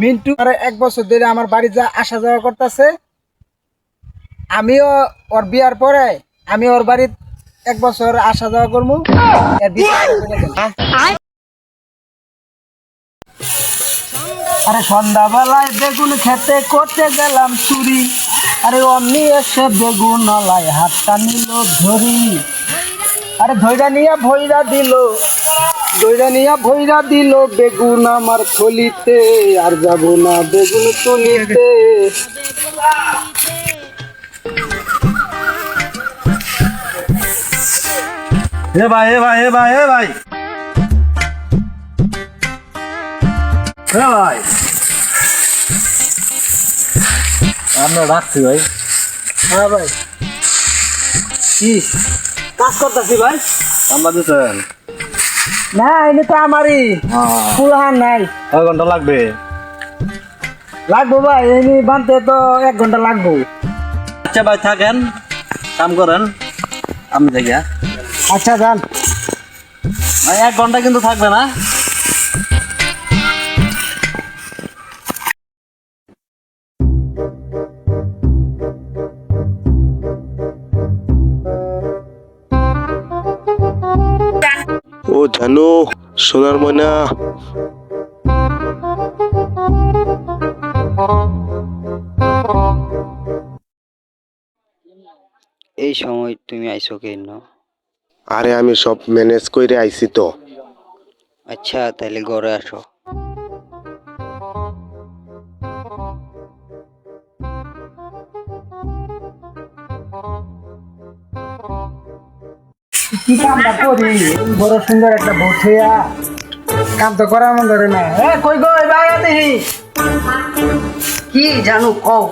মিন্টু আরে এক বছর ধরে আমার বাড়ি যা আসা যাওয়া করতেছে, আমিও ওর বিয়ার পরে আমি ওর বাড়ি এক বছর আসা যাওয়া করব। আরে সন্ধ্যাবেলায় বেগুন খেতে করতে গেলাম চুরি আরে অমনি এসে বেগুন হাতটা নিল ধরি আরে ধৈরা নিয়া ভৈরা দিল। ধৈরা নিয়া ভৈরা দিল বেগুন আমার থলিতে আর যাব না বেগুন তুলিতে এ ভাই এ ভাই এ ভাই এ ভাই। এ ভাই। আমরা রাখছি ভাই। হ্যাঁ ভাই। কি? কাজ করতেছি ভাই। আমরা দিচ্ছেন না এনে তো আমারই। ফুলহান নাই। কয় ঘণ্টা লাগবে। লাগবো ভাই এমনি বানতে তো এক ঘণ্টা লাগবো। আচ্ছা ভাই থাকেন কাম করেন। আমি দেখি? আচ্ছা যান। এক ঘণ্টা কিন্তু থাকবে না। জানো সোনার ময়না। এই সময় তুমি আইসো কেন? আরে আমি সব ম্যানেজ করে আইছি তো। আচ্ছা তাহলে ঘরে আসো। কি কামটা করি? বড় সুন্দর একটা কাম তো করার মন ধরে না এ কই গো ভাই দেখি। কি জানো কও?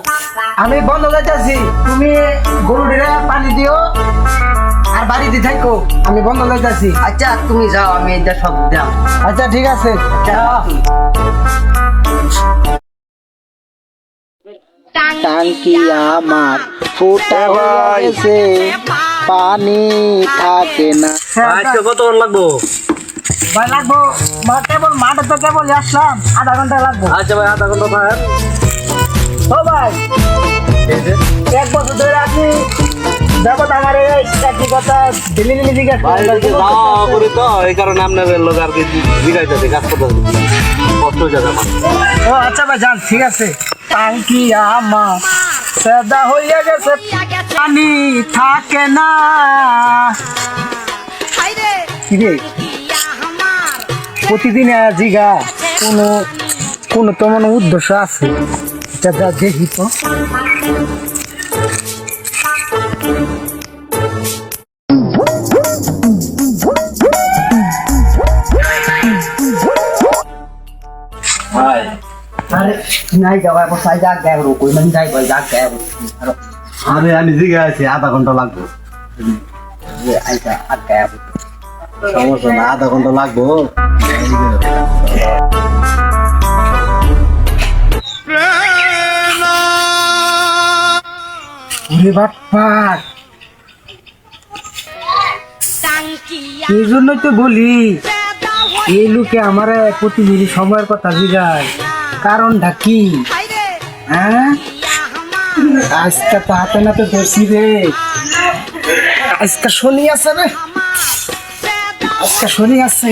আমি বন্ধ যাইতাছি তুমি গরুটিরে পানি দিও আর বাড়িতে থাকো আমি বন্ধ যাইতাছি আচ্ছা তুমি যাও আমি এটা সব দাম আচ্ছা ঠিক আছে। যাও। টাঙ্কি আমার ফুটা ভাই। পানি থাকে না। আজকে কত লাগবো? ভাই লাগবো। মা- কেবল মাঠে তো কেবল আসলাম। আধা ঘণ্টা লাগবো। আচ্ছা ভাই আধা ঘণ্টা থাকেন ও ভাই এক বছর ধরে আপনি দেখো আমার এই একই কথা ডেলি ডেলি জিজ্ঞাসা ভাই করেন। একটু যাওয়া করি তো এই কারণে আপনার লোক আর কি জিগাইতেছে কাজ করতে কষ্ট যাবে ও আচ্ছা ভাই যান ঠিক আছে। টাঙ্কি আমার সেদা হইয়া গেছে পানি থাকে না। কি রে প্রতিদিন জিগা কোনো কোনো তো মনে উদ্দেশ্য আছে। যা দেখি তো নাই যাওয়া বসাই যাক গায়ে রো কই মানে যাই যাক আরে। আমি জিগাইছি আধা ঘণ্টা লাগবে। আইসা আর সমস্যা না আধা ঘণ্টা লাগবো। এই জন্যই তো বলি এই লোকে আমার প্রতিদিন সময়ের কথা জিগায়। কারণটা কি? হ্যাঁ? আজকে তো হাতে নাতে ধরছি রে। আজকে শনি আছে রে। আজকে শনি আছে।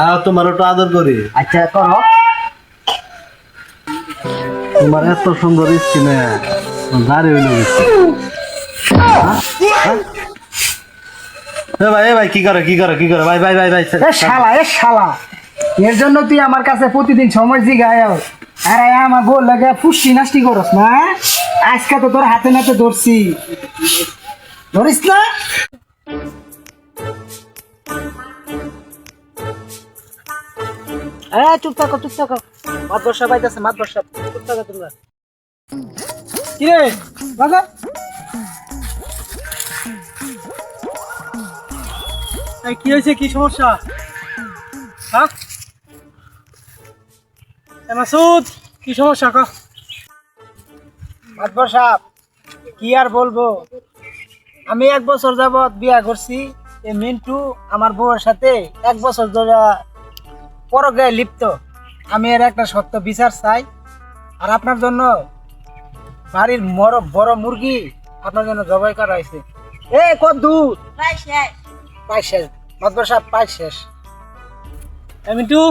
আর তোমার একটু আদর করি। আচ্ছা করো। তোমার এত সুন্দর স্কিনে। দাঁড়িয়ে হইল। ভাই ভাই, কি করে কি করে কি করে? ভাই ভাই ভাই ভাই শালা, এ শালা। এর জন্য তুই আমার কাছে প্রতিদিন সময় জিগায় আরে আমার বল লাগে ফুসি নাস্তি করস না হ্যাঁ? আজকে তো তোর হাতে নাতে ধরছি। ধরিস না? এ, চুপ থাকো চুপ থাকো। পাইতেছে মাত বর্ষা চুপ থাকো তোমরা। কি রে বাবা? কি হয়েছে? কি সমস্যা? হ্যাঁ? মাসুদ কি সমস্যা কা? মাতবর সাহেব কি আর বলব? আমি এক বছর যাবৎ বিয়া করছি। এই মিন্টু আমার বউয়ের সাথে এক বছর ধরে পরগায় লিপ্ত। আমি এর একটা সত্য বিচার চাই। আর আপনার জন্য বাড়ির বড় বড় মুরগি আপনার জন্য জবাই করা হয়েছে। এ কত দূর পাই শেষ। মাতবর সাহেব পাই শেষ। মিন্টু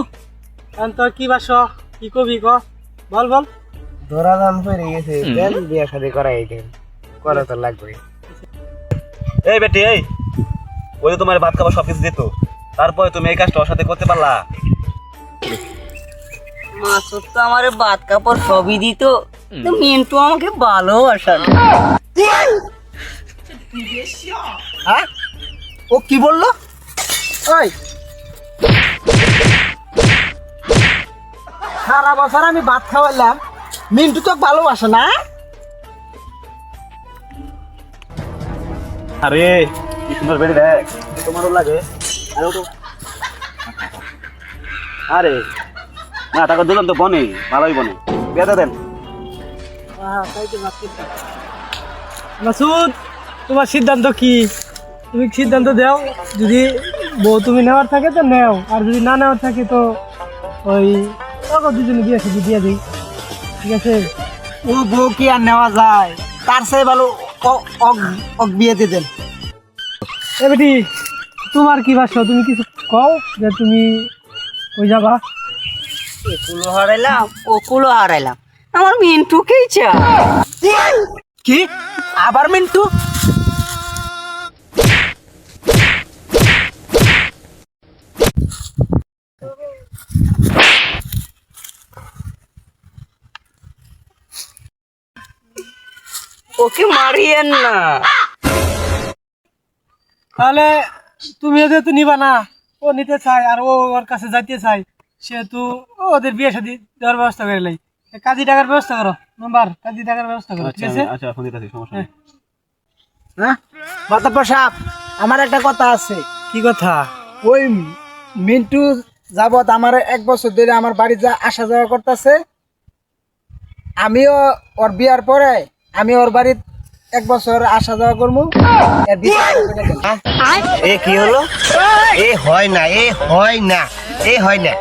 এখন তোর কি বাস? কি কবি ক? বল বল। ধরা দাম পড়ে গেছে দেন বিয়া শাদি করাই দেন। করা তো লাগবে। এই বেটি এই। ওই যে তোমার ভাত খাবার সব কিছু দিত। তারপরে তুমি এই কাজটা ওর সাথে করতে পারলা। মাসুদ তো আমার ভাত কাপড় সবই দিত। তো মিন্টু আমাকে ভালোবাসা। হ্যাঁ? ও কি বলল? ওই। সারা বছর আমি ভাত খাওয়ালাম মিন্টু তো ভালোবাসে না? আরে কি সুন্দর বেটি দেখ। তোমারও লাগে। আরে ওটো। আরে না তাকে দুজন তো বনে। ভালোই বনে। বেঁধে দেন। মাসুদ তোমার সিদ্ধান্ত কি? তুমি সিদ্ধান্ত দাও যদি বউ তুমি নেওয়ার থাকে তো নেও আর যদি না নেওয়ার থাকে তো ওই দুজনে বিয়ে সাথে দিয়ে দিই। ঠিক আছে? ও বউ কি আর নেওয়া যায়? তার চেয়ে ভালো অ- অগ- অগ বিয়ে দিয়ে এ বেটি তোমার কি বাস তুমি কিছু কও যে তুমি ওই যাবা? কুলো হারাইলাম ও কুলো হারাইলাম। আমার মিন্টুকেই চা কি? আবার মিন্টু? ওকে মারিয়েন না। তাহলে তুমি যেহেতু নিবা না। ও নিতে চাই আর ও ওর কাছে যাইতে চায়। সেহেতু ওদের বিয়ে শাদি দেওয়ার ব্যবস্থা করে লাই। কাজী টাকার ব্যবস্থা করো। নাম্বার কাজী টাকার ব্যবস্থা করো ঠিক আছে? আচ্ছা ফোন দিতেছি সমস্যা নেই। হ্যাঁ? মাতাব্বর সাহেব আমার একটা কথা আছে। কি কথা? ওই মিন্টু যাবত আমার এক বছর ধরে আমার বাড়ি যা আসা যাওয়া করতেছে আমিও ওর বিয়ার পরে আমি ওর বাড়ির এক বছর আসা যাওয়া করব। এ কি হলো? এ হয় না এ হয় না এ হয় না।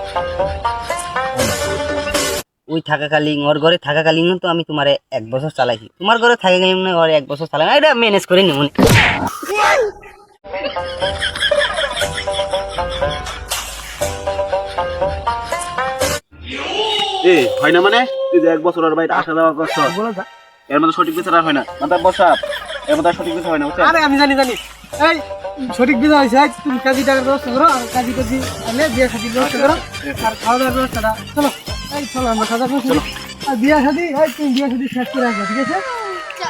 ওই থাকাকালীন ওর ঘরে থাকাকালীন তো আমি তোমার এক বছর চালাইছি। তোমার ঘরে থাকাকালীন ওর এক বছর চালাই এটা ম্যানেজ করে নিব। এ হয় না মানে? তুই যে এক বছর ওর বাড়িতে আসা যাওয়া করছ। এর মধ্যে সঠিক বিচার আর হয় না। মাথা বসা এর মধ্যে সঠিক বিচার হয় না বুঝছেন? আরে আমি জানি জানি। এই সঠিক বিচার হয়েছে। তুমি কাজী টাকার ব্যবস্থা করো আর কাজী কাজী আনলে বিয়ে শাদির ব্যবস্থা করো আর খাওয়া দাওয়ার ব্যবস্থাটা। চলো এই চলো আমরা খাওয়া দাওয়া চলো। আর বিয়ে শাদি এই তুমি বিয়ে শাদি শেষ করে আসবে ঠিক আছে?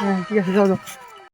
হ্যাঁ ঠিক আছে যাও যাও।